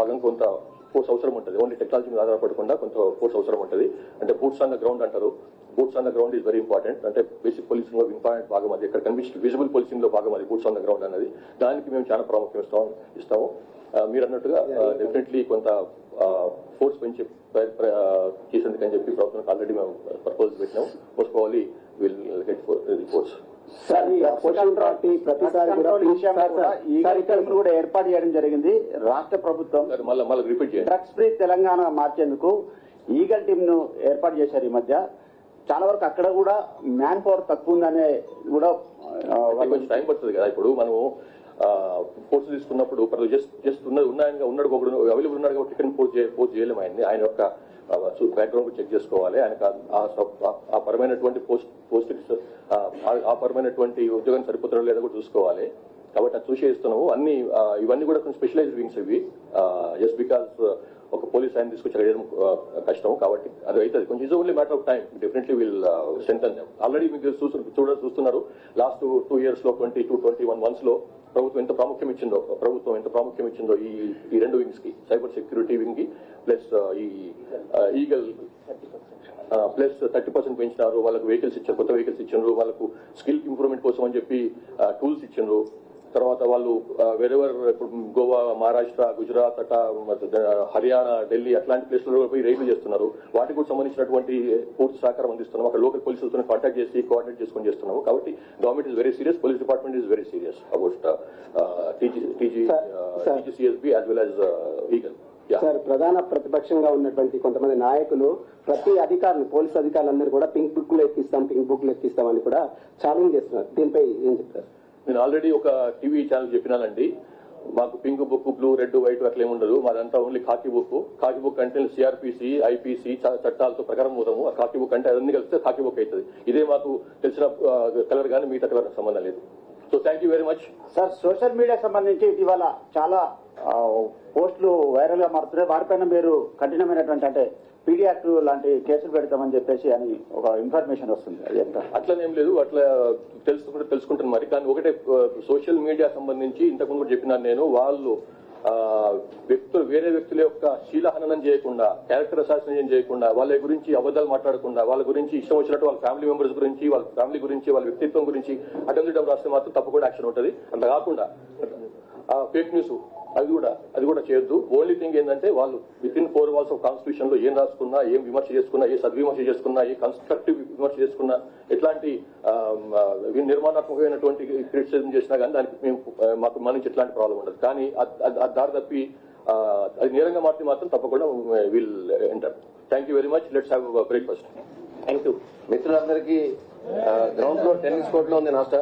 భాగంగా కొంత ఫోర్స్ అవసరం ఉంటుంది. ఓన్లీ టెక్నాలజీ మీద ఆధారపడకుండా కొంత ఫోర్స్ అవసరం ఉంటుంది. అంటే బూట్స్ ఆన్ ద గ్రౌండ్ అంటారు. Boots on the ground is very important అంటే బేసిక్ పోలీసింగ్లో ఇంపార్టెంట్ భాగం అది. ఇక్కడ కనిపించి విజిబుల్ పోలీసింగ్లో భాగం అది బూట్స్ ఆన్ ద గ్రౌండ్ అనేది దానికి మేము చాలా ప్రాముఖ్యం ఇస్తాం ఇస్తాము. మీరు అన్నట్టుగా డెఫినెట్లీ కొంత ఫోర్స్ పెంచి చేసేందుకని చెప్పి ప్రభుత్వానికి ఆల్రెడీ మేము ప్రపోజల్ పెట్టినాము most probably will get the force కూడా ఇక్కడ ఏర్పాటు చేయడం జరిగింది. రాష్ట్ర ప్రభుత్వం మళ్ళీ మళ్ళీ రిపీట్ చేయండి. డ్రగ్స్ ఫ్రీ తెలంగాణ మార్చేందుకు ఈగల్ టీమ్ను ఏర్పాటు చేశారు ఈ మధ్య. చాలా వరకు అక్కడ కూడా మ్యాన్ పవర్ తక్కువ ఉందనే కూడా కొంచెం టైం పడుతుంది కదా. ఇప్పుడు మనము పోస్ట్ తీసుకున్నప్పుడు జస్ట్ జస్ట్ ఉన్నది ఉన్నాయని ఉన్నాడు ఒకడు అవైలబుల్ ఉన్నాడు కాబట్టి టికెట్ పోస్ట్ చేయలేము ఆయన్ని. ఆయన యొక్క బ్యాక్గ్రౌండ్ చెక్ చేసుకోవాలి. ఆయనకు ఆ- పరమైనటువంటి పోస్ట్ పోస్ట్ ఆ పరమైనటువంటి ఉద్యోగం సరిపోతాడో లేదో కూడా చూసుకోవాలి. కాబట్టి అది చూసి ఇస్తున్నాము అన్ని ఇవన్నీ కూడా కొంచెం స్పెషలైజ్డ్ వింగ్స్ ఇవి. జస్ట్ బికాస్ ఒక పోలీస్ ఆయన తీసుకొచ్చి చేయడం కష్టం. కాబట్టి అది అవుతుంది. కొంచెం is only matter of time definitely will strength already మీకు చూస్తు చూడ చూస్తున్నారు. లాస్ట్ టూ ఇయర్స్లో ట్వంటీ టూ ట్వంటీ వన్ మంత్స్లో ప్రభుత్వం ఎంత ప్రాముఖ్యం ఇచ్చిందో ప్రభుత్వం ఎంత ప్రాముఖ్యం ఇచ్చిందో ఈ ఈ రెండు వింగ్స్కి సైబర్ సెక్యూరిటీ వింగ్కి ప్లస్ ఈ ఈగల్ ప్లస్ థర్టీ పర్సెంట్ పెంచినారు. వాళ్ళకు వెహికల్స్ ఇచ్చారు కొత్త వెహికల్స్ ఇచ్చిండ్రు వాళ్ళకు స్కిల్ ఇంప్రూవ్మెంట్ కోసం అని చెప్పి టూల్స్ ఇచ్చిండ్రు తర్వాత వాళ్ళు వెరెవర్ ఇప్పుడు గోవా మహారాష్ట్ర గుజరాత్ అట్లా మ- హర్యానా ఢిల్లీ అట్లాంటి ప్లేస్లలో పోయి రైడ్లు చేస్తున్నారు. వాటికి కూడా సంబంధించినటువంటి పూర్తి సహకారం అందిస్తున్నాం. అక్కడ లోకల్ పోలీసులతో కాంటాక్ట్ చేసి కోఆర్డినేట్ చేసుకొని చేస్తున్నాము. కాబట్టి government is very serious police department is very serious about. TGCSB as well as eagle sir ప్రధాన ప్రతిపక్షంగా ఉన్నటువంటి కొంతమంది నాయకులు ప్రతి అధికారులు పోలీస్ అధికారులందరూ కూడా పింక్ బుక్లో ఎక్కిస్తాం పింక్ బుక్లో ఎక్కిస్తాం అని కూడా ఛాలెంజ్ చేస్తున్నారు. దీనిపై ఏం చెప్తారు? నేను ఆల్రెడీ ఒక టీవీ ఛానల్ చెప్పినానండి. మాకు pink book blue red white అట్లా ఏమి ఉండదు. మాదంతా only khaki book khaki book అంటే సిఆర్పిసి ఐపీసీ చట్టాలతో ప్రకారం పోతాము. ఆ కాకి బుక్ అంటే అన్ని కలిస్తే కాకి బుక్ అవుతుంది. ఇదే మాకు తెలిసిన కలర్ కానీ మిగతా కలర్ సంబంధం లేదు. So thank you very much sir social media సంబంధించి ఇటీవల చాలా పోస్టులు వైరల్గా మారుతున్నాయి. వాటిపైన మీరు కఠినమైనటువంటి అంటే పీడీ యాక్ట్ లాంటి కేసులు పెడతామని చెప్పేసి అని ఒక ఇన్ఫర్మేషన్ వస్తుంది. అట్లనేం లేదు. అట్లా తెలుసుకుంటే తెలుసుకుంటాను మరి. కానీ ఒకటే సోషల్ మీడియా సంబంధించి ఇంతకుముందు చెప్పినాను నేను. వాళ్ళు వ్యక్తులు వేరే వ్యక్తుల యొక్క శీలహననం చేయకుండా క్యారెక్టర్ అసాసినేషన్ చేయకుండా వాళ్ళ గురించి అబద్ధాలు మాట్లాడకుండా వాళ్ళ గురించి ఇష్టం వచ్చినట్టు వాళ్ళ ఫ్యామిలీ మెంబర్స్ గురించి వాళ్ళ ఫ్యామిలీ గురించి వాళ్ళ వ్యక్తిత్వం గురించి అటెంప్ట్ రాస్తే మాత్రం తప్పకుండా యాక్షన్ ఉంటుంది. అంత కాకుండా ఫేక్ న్యూస్ అది కూడా అది కూడా చేయొద్దు. ఓన్లీ థింగ్ ఏంటంటే వాళ్ళు within four walls of కాన్స్టిట్యూషన్లో ఏం రాసుకున్నా ఏం విమర్శ చేసుకున్నా ఏ సద్విమర్శ చేసుకున్నా ఏ కన్స్ట్రక్టివ్ విమర్శ చేసుకున్నా ఎట్లాంటి నిర్మాణాత్మకమైనటువంటి క్రిటిసిజం చేసినా కానీ దానికి మేము మాకు మన నుంచి ఎట్లాంటి ప్రాబ్లం ఉండదు. కానీ అది దారి తప్పి అది నేరంగా మారితే మాత్రం తప్పకుండా will enter thank you very much let's have breakfast thank you మిత్రులందరికీ గ్రౌండ్ ఫ్లోర్ టెన్నిస్ కోర్ట్లో ఉంది నాస్టా